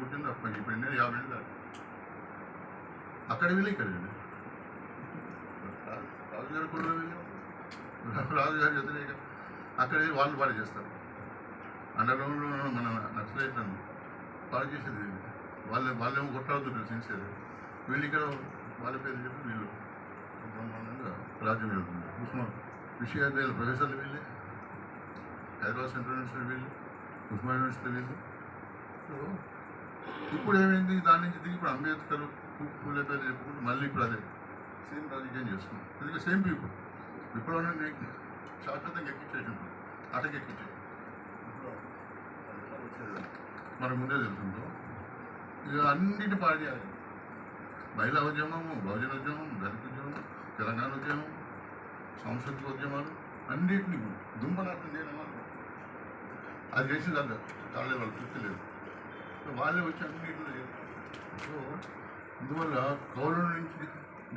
పుట్టింది అప్ప ఇప్పుడు ఎన్ని యాభై ఏళ్ళు దాకా. అక్కడ వెళ్ళి ఇక్కడ వెళ్ళి. రాజుగారు కూడా వెళ్ళి. రాజుగారి వ్యతిరేక అక్కడ వెళ్ళి వాళ్ళు పాడు చేస్తారు. అండర్గ్రౌండ్లో మన నక్సలైట్లను వాళ్ళు చేసేది వాళ్ళు. వాళ్ళేమో కొట్లాడుతుంటారు సిన్సియర్ వీళ్ళు ఇక్కడ వాళ్ళ పేరు చెప్పి వీళ్ళు బ్రహ్మాండంగా రాజ్యం వెళ్తుంది ఉస్మాన్ విశ్వవిద్యాలయ ప్రొఫెసర్లు వీళ్ళే. హైదరాబాద్ సెంట్రల్ యూనివర్సిటీ వీళ్ళు. ఉస్మాన్ యూనివర్సిటీ సో ఇప్పుడు ఏమైంది? దాని నుంచి దిగి ఇప్పుడు అంబేద్కర్ పూలే పేరు చెప్పుకుంటూ మళ్ళీ ఇప్పుడు అదే సేమ్ రాజకీయం చేస్తున్నాం. ఎందుకంటే సేమ్ పీపుల్ విప్లవాన్ని శాశ్వతంగా ఎక్కించేసి ఉంటాం అటకి ఎక్కించేసి మనకు ముందే తెలుసుందో ఇక. అన్నిటి పాడు చేయాలి. మహిళా ఉద్యమము బహుజన ఉద్యమం దళిత ఉద్యమం తెలంగాణ ఉద్యమం సాంస్కృతిక ఉద్యమాలు అన్నింటినీ దుంపనాశనం చేయడం అది చేసి దాన్ని కాలేదు వాళ్ళు తృప్తి లేదు. వాళ్ళే వచ్చి అన్నింటిలో సో అందువల్ల కౌల నుంచి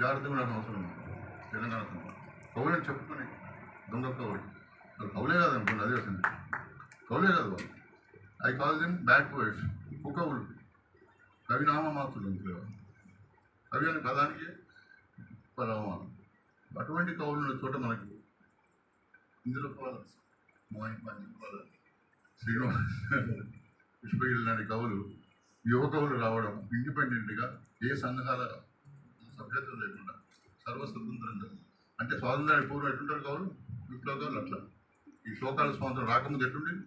జాగ్రత్తగా ఉండాల్సిన అవసరం ఉంది. తెలంగాణకు కౌలని చెప్పుకొని దొంగ కౌలు. వాళ్ళు కౌలే కాదనుకోండి అది వచ్చింది కౌలే కాదు వాళ్ళు. I call them bad poets కుకవులు కవినామ మాత్రులు ఇంట్లో కవి అనే పదానికి పదనామాలు అటువంటి కవులు చోట మనకి ఇందులో పదాలు మోహిన్ పని పదాలు శ్రీనివాస్ పుష్పగిరి లాంటి కవులు యువ కవులు రావడం ఇండిపెండెంట్గా ఏ సంఘాల సభ్యత్వం లేకుండా సర్వస్వతంత్రంగా. అంటే స్వాతంత్రానికి పూర్వం ఎట్లుంటారు కవులు? విప్లవ కవులు అట్లా. ఈ శోకాల స్వాతంత్రం రాకముందు ఎట్లుండి?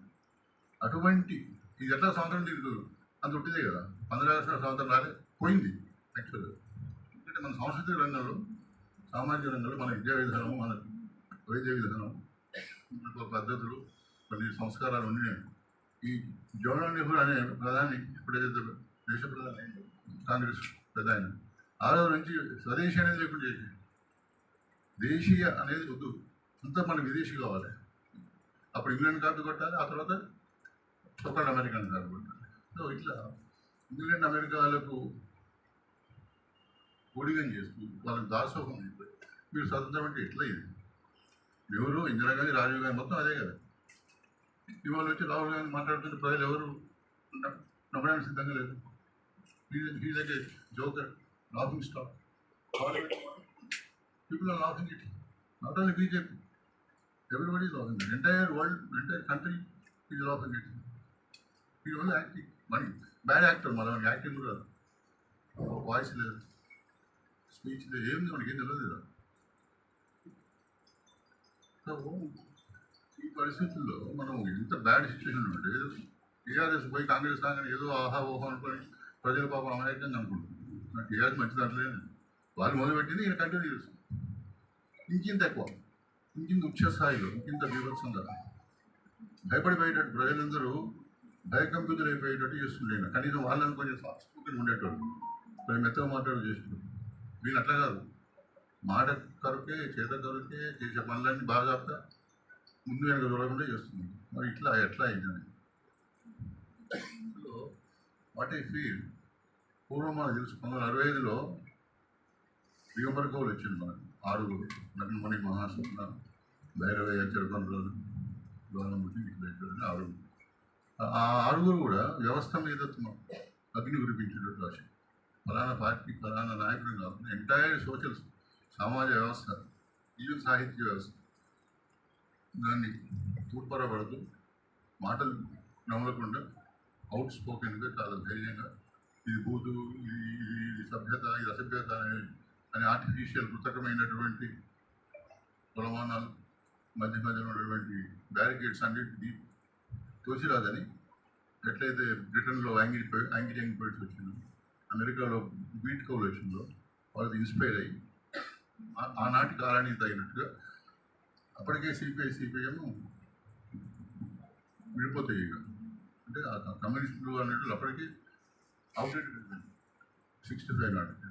అటువంటి ఇది ఎట్లా స్వాతంత్రం తీరుతుంది అంత ఉంటుందే కదా. పంద్రాగస్టు స్వాతంత్రం రాలే పోయింది యాక్చువల్గా. ఎందుకంటే మన సాంస్కృతిక రంగంలో సామాజిక రంగంలో మన విద్యా విధానం మన వైద్య విధానం మనకు పద్ధతులు కొన్ని సంస్కారాలు ఉన్నాయి ఈ జవహర్లాల్ నెహ్రూ అనే ప్రధాని ఎప్పుడైతే దేశ ప్రధాని కాంగ్రెస్ ప్రధాని ఆ రోజు నుంచి స్వదేశీ అనేది లేకుండా చేసి దేశీయ అనేది వద్దు. అంతా మనకు విదేశీ కావాలి. అప్పుడు ఇంగ్లాండ్ కార్డు కొట్టాలి ఆ తర్వాత ఒకళ్ళు అమెరికన్ కార్డు కొట్టాలి. సో ఇట్లా ఇంగ్లాండ్ అమెరికాలకు ఓడిగం చేస్తూ వాళ్ళకి దాసోహం అయిపోయి మీరు స్వతంత్రం అంటే ఎట్లా ఇది? ఎవరు? ఇందిరాగాంధీ రాజీవ్ గాంధీ మొత్తం అదే కదా. ఇవాళ వచ్చి రాహుల్ గాంధీ మాట్లాడుతున్న ప్రజలు ఎవరు నమ్మడానికి సిద్ధంగా లేదు he's a joker laughing stock people are laughing it not only BJP everybody is laughing it entire world entire country is laughing it ఈ ఓన్లీ యాక్టింగ్ మరి బ్యాడ్ యాక్టర్ మన యాక్టింగ్ కూడా వాయిస్ లేదు. స్పీచ్ లేదు. ఏం మనకి ఏం తెలియదు కదా. సో ఈ పరిస్థితుల్లో మనం ఎంత బ్యాడ్ సిచ్యువేషన్ ఉంటే ఏదో టీఆర్ఎస్ పోయి కాంగ్రెస్ కాగానే ఏదో ఆహా ఓహో అనుకొని ప్రజల పాపం అమాయకంగా అనుకుంటున్నారు. నాకు టీఆర్ఎస్ మంచి దాంట్లో వాళ్ళు మొదలుపెట్టింది ఈయన కంటిన్యూ చేస్తుంది ఇంకింత ఎక్కువ. ఇంకింత ఉచ్చ స్థాయిలో ఇంకింత బీభత్సంగా. భయపడిపోయేటట్టు ప్రజలందరూ భయకంపితులు అయిపోయేటట్టు చేస్తుండే కనీసం వాళ్ళని కొంచెం సాఫ్ట్ స్పోకెన్ ఉండేటోళ్ళు కొంచెం మెత్తగా మాట్లాడు చేస్తున్నారు వీళ్ళు అట్లా కాదు. మాట కరుకే చేత కరుకే చేసే పనులన్నీ బాగా చెప్తా ముందు వెనక చూడకుండా చేస్తుంది మరి ఇట్లా ఎట్లా అయిందని సో వాట్ ఐ ఫీల్ పూర్వం మనం తెలుసు పంతొమ్మిది అరవై ఐదులో దిగంబర కవులు వచ్చింది మనకు. ఆరుగురు నగ్నమణి మహాస్వప్న భైరవయ్య చెరుకొండలు గవర్నమెంట్ ఇట్లా ఆరుగురు. ఆ- ఆరుగురు కూడా వ్యవస్థ మీద తమ అగ్ని కురిపించేటట్టు రాసి ఫలానా పార్టీ ఫలానా నాయకుడు కాకుండా ఎంటైర్ సోషల్ సమాజ వ్యవస్థ ఈవెన్ సాహిత్య వ్యవస్థ. దాన్ని తూర్పరపడుతూ మాటలు నమ్మకుండా అవుట్ స్పోకెన్గా చాలా ధైర్యంగా. ఇది బూతు ఇది సభ్యత ఇది అసభ్యత అనే అనే ఆర్టిఫిషియల్ కృతకమైనటువంటి ప్రమాణాలు మధ్య మధ్యలో ఉన్నటువంటి బ్యారికేడ్స్ అన్నింటినీ తోసిరాదని ఎట్లయితే బ్రిటన్లో యాంగిల్ యాంగిల్ యాంగిల్ పోయిట్స్ వచ్చిందో అమెరికాలో బీట్ కౌలు వచ్చిందో వాళ్ళది ఇన్స్పైర్ అయ్యి ఆనాటి కాలానికి తగినట్టుగా అప్పటికే సిపిఐ సిపిఎం విడిపోతాయి ఇక. అంటే కమ్యూనిస్టులు అనేట్లు అప్పటికి అవుట్డేటెడ్ అయిపోయింది సిక్స్టీ ఫైవ్ నాటికి.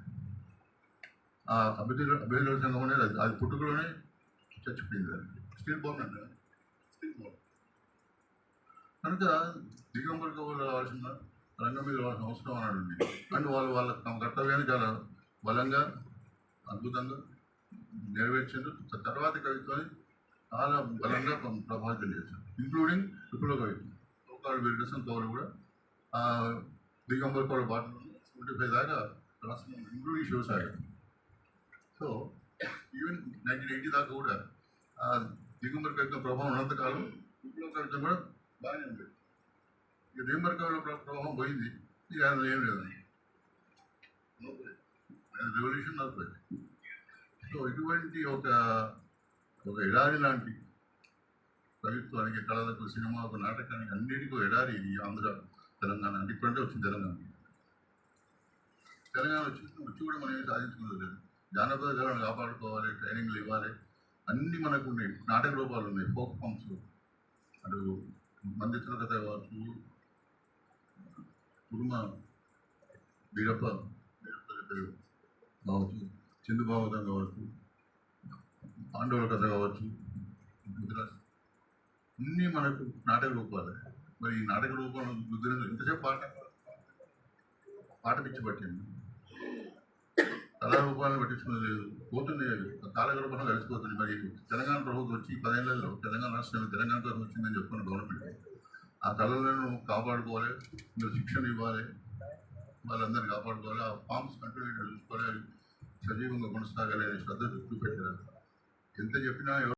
ఆ అభ్యర్థుల అభ్యర్థుల సంఘం అనేది అది అది పుట్టుకలోనే చచ్చిపోయింది అది. స్టీల్ బోర్డ్ అంటే స్టీల్ బాంబ్. కనుక దిగంబర్ గౌరవ రావాల్సిన రంగం మీద రావాల్సిన అవసరం అన్నాడు ఉంది అండ్ వాళ్ళు వాళ్ళ తమ కర్తవ్యాన్ని చాలా బలంగా అద్భుతంగా నెరవేర్చారు తర్వాత కవిత్వాన్ని చాలా బలంగా ప్ర- ప్రభావితం చేశారు ఇంక్లూడింగ్ విప్లవ కవిత్వం ఒకళ్ళు విరగసం కవులు కూడా ఆ దిగంబర్ కూడా పాటలు సెవెంటీ ఫైవ్ దాకా రాస్తున్నాం including Shivasagar. So even nineteen eighty దాకా కూడా ఆ దిగంబర్ కవిత ప్రభావం ఉన్నంతకాలం విప్లవ కవిత కూడా బాగానే ఉంది. ఇక దిగంబర్ కవిత ప్ర- ప్రభావం పోయింది. ఇక అందులో ఏం లేదండి. రెవల్యూషన్ నడిపోయింది సో ఇటువంటి ఒక ఒక ఎడారి లాంటి కవిత్వానికి కళలకు సినిమాకు నాటకానికి అన్నిటికీ ఎడారి ఈ ఆంధ్ర తెలంగాణ అంటే ఇప్పుడంటే వచ్చింది తెలంగాణ. తెలంగాణ వచ్చి వచ్చి కూడా మనం ఏం సాధించుకున్నది లేదు. జానపద కళను కాపాడుకోవాలి ట్రైనింగ్లు ఇవ్వాలి. అన్నీ మనకు ఉన్నాయి. నాటక రూపాలు ఉన్నాయి. ఫోక్ ఫామ్స్ అటు మందిత్ర కథ కావచ్చు కుటుంబ బీరప్ప బీరప్ప కావచ్చు చిందు కావచ్చు పాండవుల కథ కావచ్చు గుజరాత్. అన్నీ మనకు నాటక రూపాలే. మరి ఈ నాటక రూపంలో గుజరాత్ ఎంతసేపు పాట? పాట పిచ్చి పట్టింది. కళారూపాలను పట్టించుకునేది లేదు. పోతుంది. కాలగర్భంలో కలిసిపోతుంది. మరి తెలంగాణ ప్రభుత్వం వచ్చి పదేళ్ళలో తెలంగాణ రాష్ట్రంలో తెలంగాణ ప్రభుత్వం వచ్చిందని చెప్పుకున్న గవర్నమెంట్ ఆ కళలను కాపాడుకోవాలి. మీరు శిక్షణ ఇవ్వాలి. వాళ్ళందరినీ కాపాడుకోవాలి. ఆ ఫామ్స్ కంటిన్యూ చూసుకోవాలి. సజీవంగా కొనసాగాలి అనే శ్రద్ధ చూపెట్టారు. ఎంత చెప్పినా ఎవరు